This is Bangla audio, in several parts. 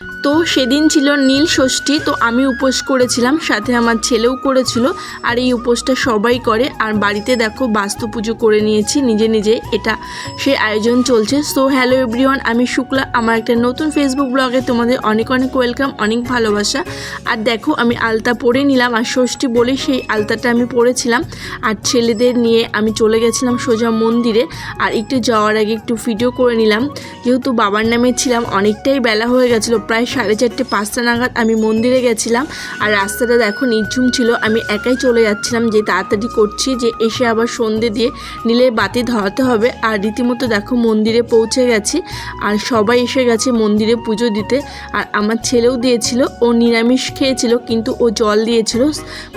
তো সেদিন ছিল নীল ষষ্ঠী, তো আমি উপোস করেছিলাম, সাথে আমার ছেলেও করেছিল, আর এই উপোসটা সবাই করে। আর বাড়িতে দেখো বাস্তু পুজো করে নিয়েছি, নিজে নিজে এটা সে আয়োজন চলছে। সো হ্যালো এভরিওয়ান আমি শুক্লা, আমার একটা নতুন ফেসবুক ব্লগে তোমাদের অনেক অনেক ওয়েলকাম অনেক ভালোবাসা। আর দেখো আমি আলতা পরে নিলাম, আর ষষ্ঠী বলে সেই আলতাটা আমি পরেছিলাম। আর ছেলেদের নিয়ে আমি চলে গেছিলাম সোজা মন্দিরে, আর একটু যাওয়ার আগে একটু ভিডিও করে নিলাম। যেহেতু বাবার নামে ছিলাম, অনেকটাই বেলা হয়ে গেছিল প্রায় সাড়ে চারটে, পাঁচটা নাগাদ আমি মন্দিরে গেছিলাম। আর রাস্তাটা দেখো নিঝুম ছিল, আমি একাই চলে যাচ্ছিলাম যে তাড়াতাড়ি করছি যে এসে আবার সন্ধে দিয়ে নীলের বাতি ধরাতে হবে। আর রীতিমতো দেখো মন্দিরে পৌঁছে গেছি, আর সবাই এসে গেছে মন্দিরে পুজো দিতে। আর আমার ছেলেও দিয়েছিল, ও নিরামিষ খেয়েছিল, কিন্তু ও জল দিয়েছিল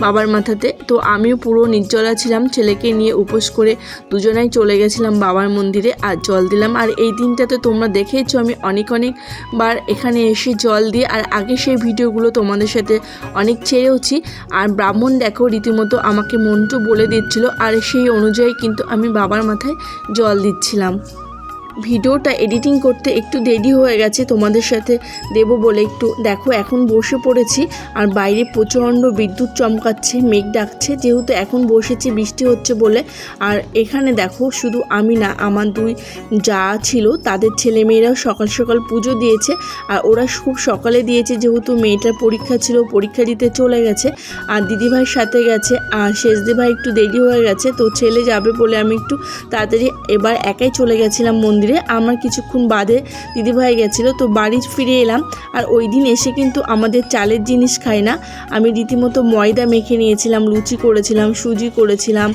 বাবার মাথাতে। তো আমিও পুরো নির্জলা ছিলাম, ছেলেকে নিয়ে উপোস করে দুজনাই চলে গেছিলাম বাবার মন্দিরে আর জল দিলাম। আর এই দিনটাতে তোমরা দেখেইছো আমি অনেক অনেকবার এখানে জল দিয়ে আর আগে সেই ভিডিওগুলো তোমাদের সাথে অনেক ছেড়েওছি। আর ব্রাহ্মণ দেখো রীতিমতো আমাকে মন্ত্র বলে দিচ্ছিল, আর সেই অনুযায়ী কিন্তু আমি বাবার মাথায় জল দিচ্ছিলাম। ভিডিওটা এডিটিং করতে একটু দেরি হয়ে গেছে তোমাদের সাথে দেব বলে একটু। দেখো, এখন বসে পড়েছি আর বাইরে প্রচণ্ড বিদ্যুৎ চমকাচ্ছে, মেঘ ডাকছে, যেহেতু এখন বসেছি, বৃষ্টি হচ্ছে বলে। আর এখানে দেখো, শুধু আমি না, আমার দুই যা ছিল, তাদের ছেলেমেয়েরাও সকাল সকাল পুজো দিয়েছে। আর ওরা খুব সকালে দিয়েছে, যেহেতু মেয়েটার পরীক্ষা ছিল, পরীক্ষা দিতে চলে গেছে। আর দিদিভাইয়ের সাথে গেছে, আর শেষদি ভাই একটু দেরি হয়ে গেছে, তো ছেলে যাবে বলে আমি একটু তাড়াতাড়ি এবার একাই চলে গেছিলাম মন্দিরে। আমার কিছুক্ষণ বাদে দিদিভাই গেছিল, তো বাড়ি ফিরে এলাম। আর ওই দিন এসে কিন্তু আমাদের চালের জিনিস খাই না। আমি রীতিমতো ময়দা মেখে নিয়েছিলাম, লুচি করেছিলাম, সুজি করেছিলাম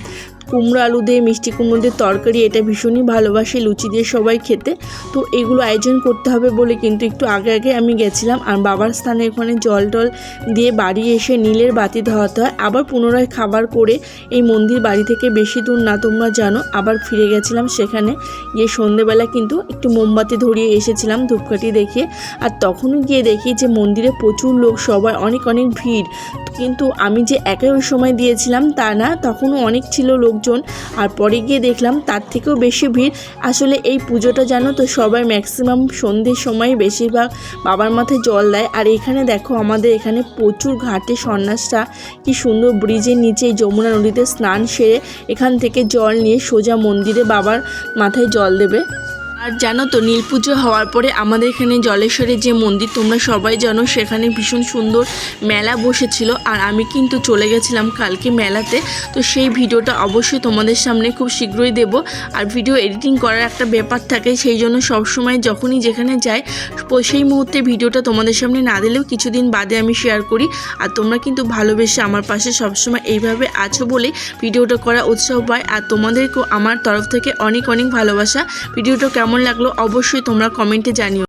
কুমড়ো আলু দিয়ে, মিষ্টি কুমড়ো দিয়ে তরকারি, এটা ভীষণই ভালোবাসি, লুচি দিয়ে সবাই খেতে। তো এগুলো আয়োজন করতে হবে বলে কিন্তু একটু আগে আগে আমি গেছিলাম। আর বাবার স্থানে ওখানে জল টল দিয়ে বাড়ি এসে নীলের বাতি ধরাতে হয়। আবার পুনরায় খাবার করে এই মন্দির বাড়ি থেকে বেশি দূর না, তোমরা জানো, আবার ফিরে গেছিলাম সেখানে। গিয়ে সন্ধেবেলা কিন্তু একটু মোমবাতি ধরিয়ে এসেছিলাম ধূপকাঠি দেখিয়ে। আর তখনই গিয়ে দেখি যে মন্দিরে প্রচুর লোক, সবাই অনেক অনেক ভিড়। কিন্তু আমি যে একাই ওই সময় দিয়েছিলাম তা না, তখনও অনেক ছিল লোকজন। আর পরে গিয়ে দেখলাম তার থেকেও বেশি ভিড়। আসলে এই পুজোটা জানো তো, সবাই ম্যাক্সিমাম সন্ধ্যের সময় বেশিরভাগ বাবার মাথায় জল দেয়। আর এখানে দেখো আমাদের এখানে প্রচুর ঘাটে সন্ন্যাসটা কি সুন্দর ব্রিজের নিচে যমুনা নদীতে স্নান সেরে এখান থেকে জল নিয়ে সোজা মন্দিরে বাবার মাথায় জল দেবে। আর জানো তো, নীল পুজো হওয়ার পরে আমাদের এখানে জলেশ্বরের যে মন্দির, তোমরা সবাই জানো সেখানে ভীষণ সুন্দর মেলা বসেছিল। আর আমি কিন্তু চলে গেছিলাম কালকে মেলাতে। তো সেই ভিডিওটা অবশ্যই তোমাদের সামনে খুব শীঘ্রই দেব। আর ভিডিও এডিটিং করার একটা ব্যাপার থাকে, সেই জন্য সবসময় যখনই যেখানে যাই সেই মুহূর্তে ভিডিওটা তোমাদের সামনে না দিলেও কিছুদিন বাদে আমি শেয়ার করি। আর তোমরা কিন্তু ভালোবেসে আমার পাশে সবসময় এইভাবে আছো বলেই ভিডিওটা করা উৎসাহ পায়। আর তোমাদেরকেও আমার তরফ থেকে অনেক অনেক ভালোবাসা। ভিডিওটা কেমন লাগল অবশ্যই তোমরা কমেন্টে জানিও।